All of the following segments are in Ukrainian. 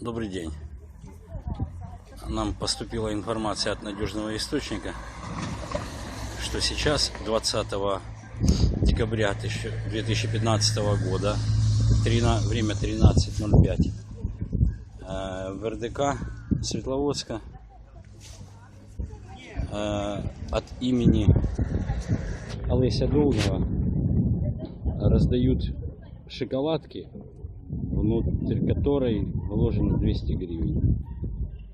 Добрый день. Нам поступила информация от надежного источника, что сейчас, 20 декабря 2015 года, трина- время 13.05, э, в РДК Светловодска э, от имени Олеся Долгого раздают шоколадки, внутрь которой вложено 200 гривен.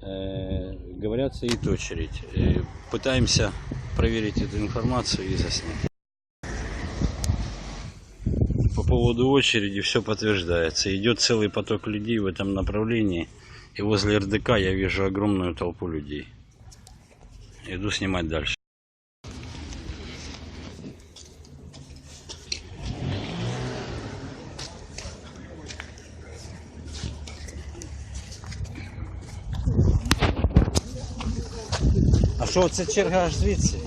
Э, говорят, стоит очередь. Э, пытаемся проверить эту информацию и заснять. По поводу очереди все подтверждается. Идет целый поток людей в этом направлении. И возле РДК я вижу огромную толпу людей. Иду снимать дальше. Що це черга аж звідси?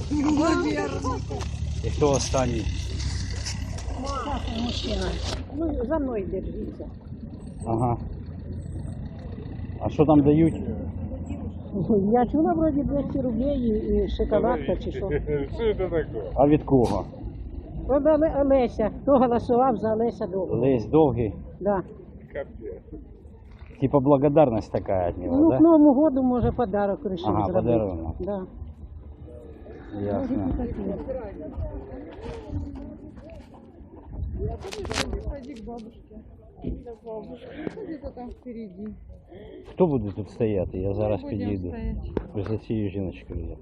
І хто останній? Мужчина. Ну, за мною держіться. Ага. А що там дають? Я чула вроді 200 рублей і- шоколадка чи що. Что это такое? А від кого? От Але- Олеся, хто голосував за Олеся Довго. Лесь довгий. Да. Капец. Типа благодарность такая от него, Ну, да? к Новому году, може, подарок вирішив Ага, зробити. подарунок. Да. Ясно. Ходи к бабушке. До бабушки. Где-то там впереди. Хто буде тут стояти? Я зараз Будем підійду. стоять. Ось за цією жіночкою.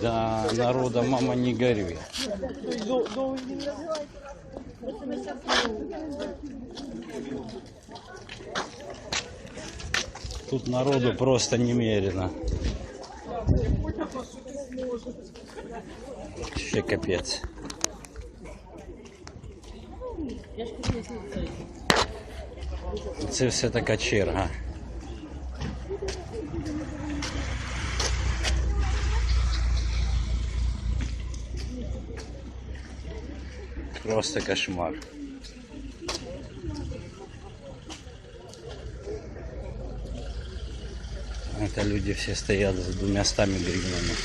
Да, народа мама не горюй. Тут народу просто немерено. Ще капець. Це все така черга. Просто кошмар. Это люди все стоят за двумя стами гривнами.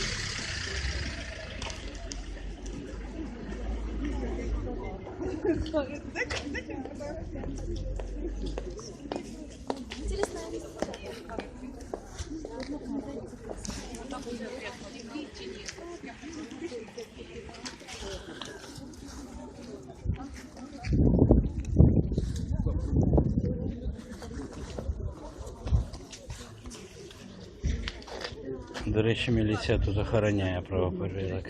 До речі, міліція тут охороняє правопорядок.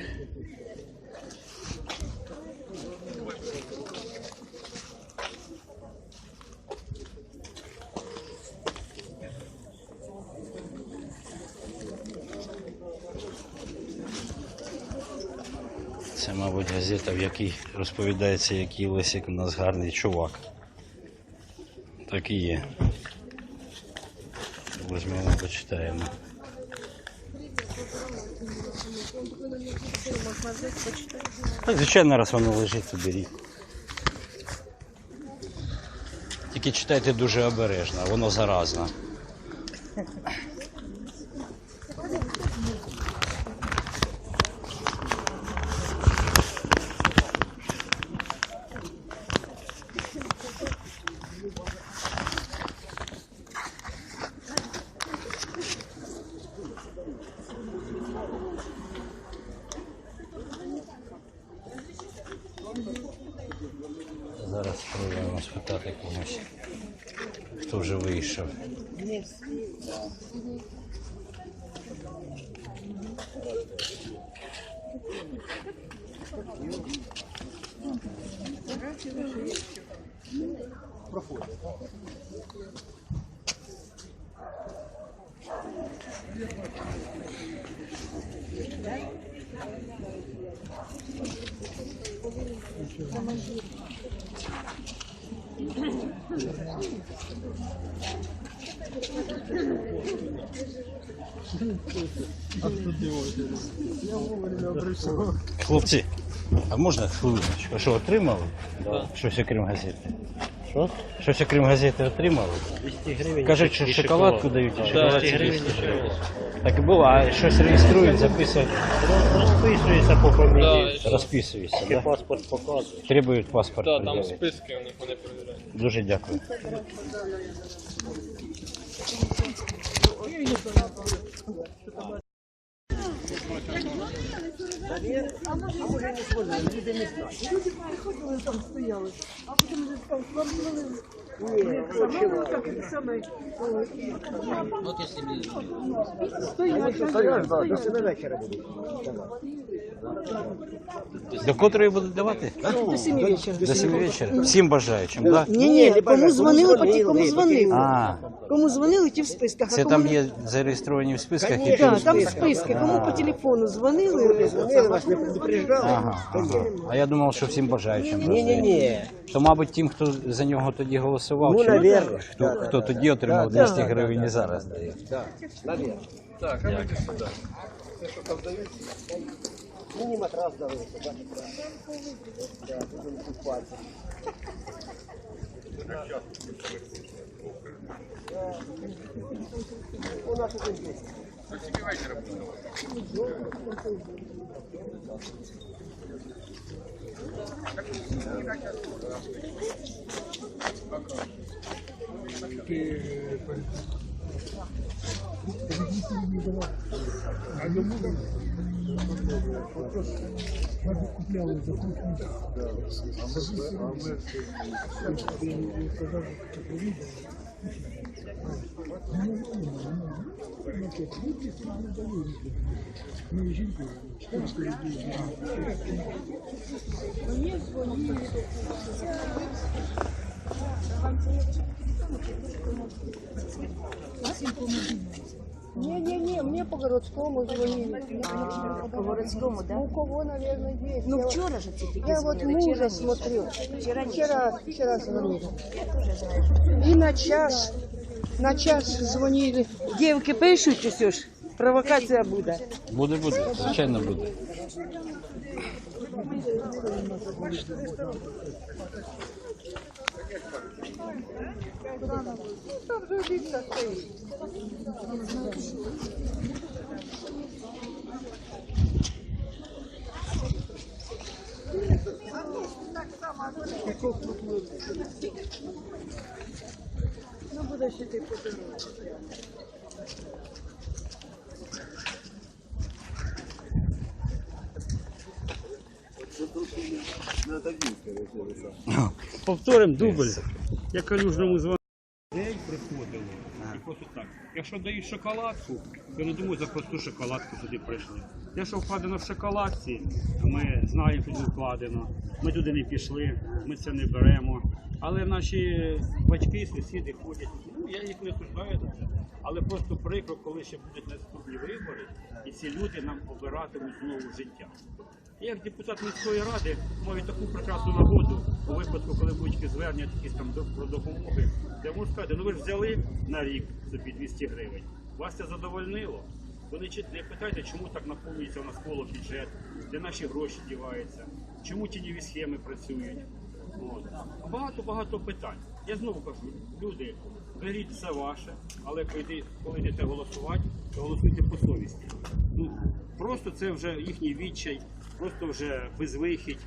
Це, мабуть, газета, в якій розповідається, який Лесик у нас гарний чувак. Так і є. Візьмемо, почитаємо. Так, звичайно, раз воно лежить, то беріть. Тільки читайте дуже обережно, воно заразно. запитати комусь, хто вже вийшов. Проходить. Хлопці, а можна хвилиночку? Що, отримали? Щось окрім газети? Що? Щось окрім газети отримали? 200 гривень. Кажуть, що шоколадку дають, а Да, шоколад 200 гривень. гривень. Так і було, а щось реєструють, записують, Розписується по фамілії. розписуються, Тільки да? паспорт показує. Требують паспорт. Да, там пред'явити. списки у них вони перевіряють. Дуже дякую. До котрої будуть давати? До 7 вечора. До 7 вечора. Всім бажаючим, так? Ні, ні, кому дзвонили, поті кому дзвонили. А, Кому дзвонили, ті в списках. а це кому там не- є зареєстровані в списках і Так, там списки. Кому по телефону дзвонили, Ага, ага. А я думав, що всім бажаючим. Ні, ні, ні. То, мабуть, тим, хто за нього тоді голосував, Ну, чи наверно. хто, хто тоді отримав 200 гривень і зараз дає. Так, а ви сюди. Мені матрас дали, собаки. Да, Ты... А ему Я бы куплял их за полтинник. Да, а мы... Я не сказал, что это видно. Мне звонили. Вам телефон. Всем помогли. По городскому звонили. По городскому, да? У кого, наверное, есть. Ну вчора же тільки Я вот мужа смотрю. Вчора ні. Вчера, вчера звонили. И на час, на час звонили. Девки пишут, все ж. Провокація буде. Буде, буде, звичайно буде. Там же літа стоїть. Ну, буде ще ти подарунок. Повторимо дубль. Я калюжному дзвоню. День приходили. І просто так. Якщо дають шоколадку, то не думаю за просту шоколадку сюди прийшли. Те, що вкладено в шоколадці, ми знаємо, куди вкладено. Ми туди не пішли, ми це не беремо. Але наші батьки, сусіди ходять. Ну, я їх не осуждаю за це. Але просто прикро, коли ще будуть наступні вибори, і ці люди нам обиратимуть знову життя. Я як депутат міської ради маю таку прекрасну нагоду у випадку, коли будуть звернення якісь там про допомоги. Я можу сказати, ну ви ж взяли на рік собі 200 гривень. Вас це задовольнило? Ви не, питайте, чому так наповнюється у нас коло бюджет, де наші гроші діваються, чому тіньові схеми працюють. Багато-багато питань. Я знову кажу, люди, беріть все ваше, але коли йдете голосувати, то голосуйте по совісті. Ну, просто це вже їхній відчай, просто вже безвихідь.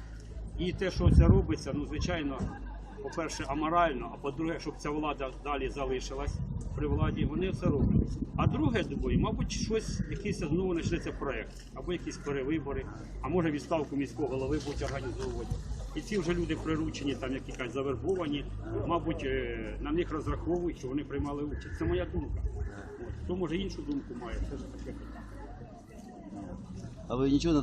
І те, що це робиться, ну звичайно, по-перше, аморально, а по-друге, щоб ця влада далі залишилась при владі, вони це роблять. А друге, думаю, мабуть, щось, якийсь знову почнеться проект, або якісь перевибори, а може відставку міського голови будуть організовувати. І ці вже люди приручені, там які кажуть, завербовані, мабуть, е, на них розраховують, що вони приймали участь. Це моя думка. От. Хто може іншу думку має, це ж таке. А ви нічого не